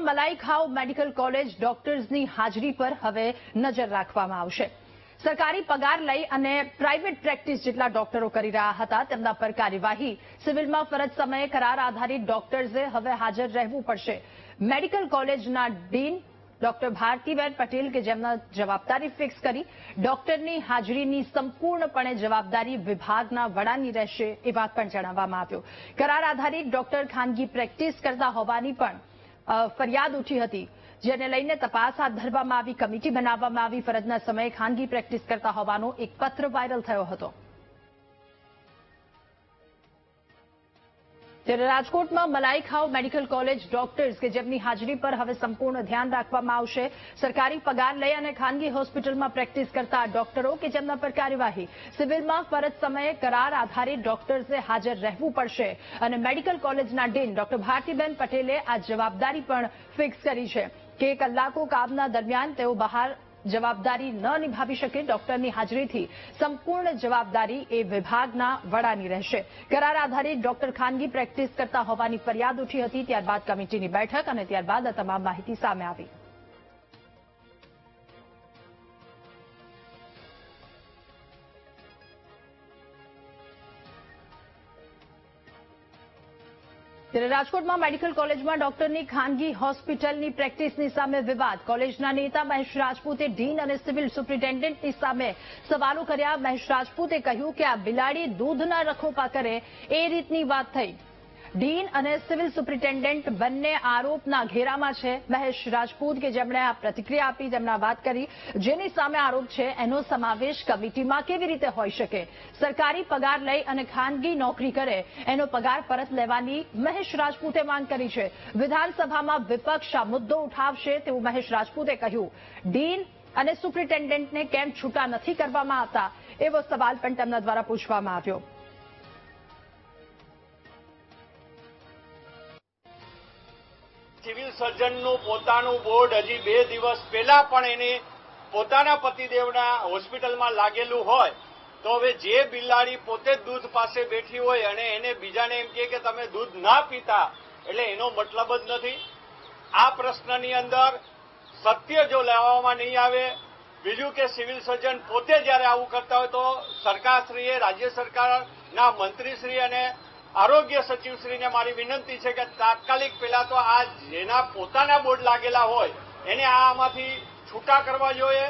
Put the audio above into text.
રાજકોટમાં મલાઈ ખાવ medical college ડોક્ટર્સની હાજરી પર હવે નજર રાખવામાં આવશે. સરકારી પગાર લઈ અને પ્રાઇવેટ પ્રેક્ટિસ જેટલા ડોક્ટરો કરી રહ્યા હતા, તેમના પર કાર્યવાહી. સિવિલમાં ફરજ સમયે કરાર આધારિત ડોક્ટર્સે હવે હાજર રહેવું પડશે. મેડિકલ કોલેજના ડીન ડોક્ટર ભારતીબેન પટેલ કે જેમના જવાબદારી ફિક્સ કરી, ડોક્ટરની હાજરીની સંપૂર્ણપણે જવાબદારી વિભાગના વડાની રહેશે એ વાત પણ જણાવવામાં આવ્યો. કરાર આધારિત ડોક્ટર ખાનગી પ્રેક્ટિસ કરતા હોવાની પણ ફરિયાદ ઉઠી હતી, જેને લઈને તપાસ હાથ ધરવામાં આવી, કમિટી બનાવવામાં આવી, ફરજના સમયે ખાનગી પ્રેક્ટિસ કરતા હોવાનો એક પત્ર વાયરલ થયો હતો. ત્યારે રાજકોટમાં મલાઈખાવ મેડિકલ કોલેજ ડોક્ટર્સ કે જેમની હાજરી પર હવે સંપૂર્ણ ધ્યાન રાખવામાં આવશે. સરકારી પગાર લઈ અને ખાનગી હોસ્પિટલમાં પ્રેક્ટિસ કરતા ડોક્ટરો કે જેમના પર કાર્યવાહી, સિવિલમાં ફરજ સમયે કરાર આધારિત ડોક્ટર્સે હાજર રહેવું પડશે. અને મેડિકલ કોલેજના ડીન ડોક્ટર ભારતીબેન પટેલે આ જવાબદારી પણ ફિક્સ કરી છે કે કલાકો કામના દરમિયાન તેઓ બહાર જવાબદારી ન નિભાવી શકે ડોક્ટરની હાજરીથી. સંપૂર્ણ જવાબદારી એ વિભાગના વડાની રહેશે. કરાર આધારિત ડોક્ટર ખાનગી પ્રેક્ટિસ કરતા હોવાની ફરિયાદ ઉઠી હતી, ત્યારબાદ કમિટીની બેઠક અને ત્યારબાદ આ તમામ માહિતી સામે આવી. ત્યારે રાજકોટમાં મેડિકલ કોલેજમાં ડોક્ટરની ખાનગી હોસ્પિટલની પ્રેક્ટિસની સામે વિવાદ. કોલેજના નેતા મહેશ રાજપૂતે ડીન અને સિવિલ સુપ્રિન્ટેન્ડન્ટની સામે સવાલો કર્યા. મહેશ રાજપૂતે કહ્યું કે આ બિલાડી દૂધના રખોપા કરે. એ રીતની વાત થઈ. ડીન અને સિવિલ સુપ્રિન્ટેન્ડન્ટ બંને આરોપના ઘેરામાં છે મહેશ રાજપૂત કે જેમણે આ પ્રતિક્રિયા આપી જેમણે વાત કરી જેની સામે આરોપ છે એનો સમાવેશ કમિટીમાં કેવી રીતે હોઈ શકે સરકારી પગાર લઈ અને ખાનગી નોકરી કરે એનો પગાર પરત લેવાની મહેશ રાજપૂતે માંગ કરી છે વિધાનસભામાં વિપક્ષ આ મુદ્દો ઉઠાવશે તેવું મહેશ રાજપૂતે કહ્યું. ડીન અને સુપ્રિન્ટેન્ડન્ટને કેમ છૂટા નથી કરવામાં આવતા? એવો સવાલ પણ તેમના દ્વારા પૂછવામાં આવ્યો. સિવિલ સર્જનનું પોતાનું બોર્ડ હજી બે દિવસ પહેલા પણ એને પોતાના પતિદેવના હોસ્પિટલમાં લાગેલું હોય, તો હવે જે બિલાડી પોતે જ દૂધ પાસે બેઠી હોય અને એને બીજાને એમ કહે કે તમે દૂધ ના પીતા, એટલે એનો મતલબ જ નથી. આ પ્રશ્નની અંદર સત્ય જો લેવામાં નહીં આવે, બીજું કે સિવિલ સર્જન પોતે જ્યારે આવું કરતા હોય તો સરકારશ્રીએ, રાજ્ય સરકારના મંત્રીશ્રી અને આરોગ્ય સચિવશ્રીને મારી વિનંતી છે કે તાત્કાલિક પહેલા તો આ જેના પોતાના બોર્ડ લાગેલા હોય, એને આમાંથી છૂટા કરવા જોઈએ.